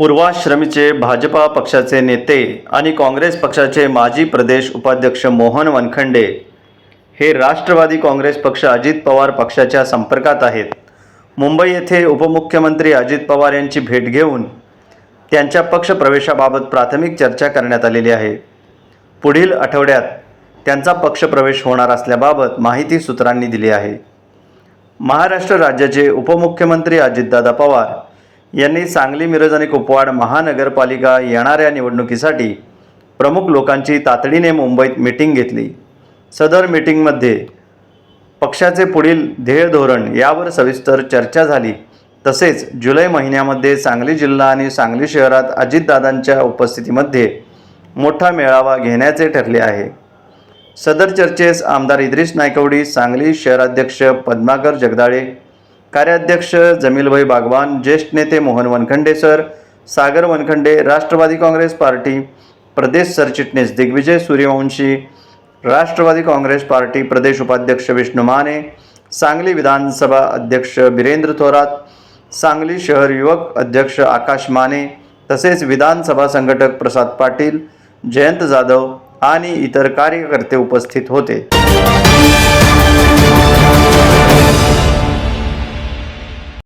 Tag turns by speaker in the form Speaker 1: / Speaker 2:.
Speaker 1: पूर्वाश्रमीचे भाजपा पक्षाचे नेते आणि काँग्रेस पक्षाचे माजी प्रदेश उपाध्यक्ष मोहन वनखंडे हे राष्ट्रवादी काँग्रेस पक्ष अजित पवार पक्षाच्या संपर्कात आहेत. मुंबई येथे उपमुख्यमंत्री अजित पवार यांची भेट घेऊन त्यांच्या पक्ष प्रवेशाबाबत प्राथमिक चर्चा करण्यात आलेली आहे. पुढील आठवड्यात त्यांचा पक्षप्रवेश होणार असल्याबाबत माहिती सूत्रांनी दिली आहे. महाराष्ट्र राज्याचे उपमुख्यमंत्री अजितदादा पवार यांनी सांगली मिरज आणि कुपवाड महानगरपालिका येणाऱ्या निवडणुकीसाठी प्रमुख लोकांची तातडीने मुंबईत मिटिंग घेतली. सदर मिटिंगमध्ये पक्षाचे पुढील ध्येय धोरण यावर सविस्तर चर्चा झाली. तसेच जुलै महिन्यामध्ये सांगली जिल्हा आणि सांगली शहरात अजितदादांच्या उपस्थितीमध्ये मोठा मेळावा घेण्याचे ठरले आहे. सदर चर्चेस आमदार इद्रिस नायकवडी सांगली शहराध्यक्ष पद्माकर जगदाळे कार्याध्यक्ष जमीलभाई बागवान ज्येष्ठ नेते Mohan Vankhande sir Sagar Vankhande Rashtrawadi Congress party प्रदेश सरचिटणीस दिग्विजय सूर्यवंशी राष्ट्रवादी काँग्रेस पार्टी प्रदेश उपाध्यक्ष विष्णू माने सांगली विधानसभा अध्यक्ष बिरेंद्र थोरात सांगली शहर युवक अध्यक्ष आकाश माने तसेच विधानसभा संघटक प्रसाद पाटील जयंत जाधव आणि इतर कार्यकर्ते उपस्थित होते.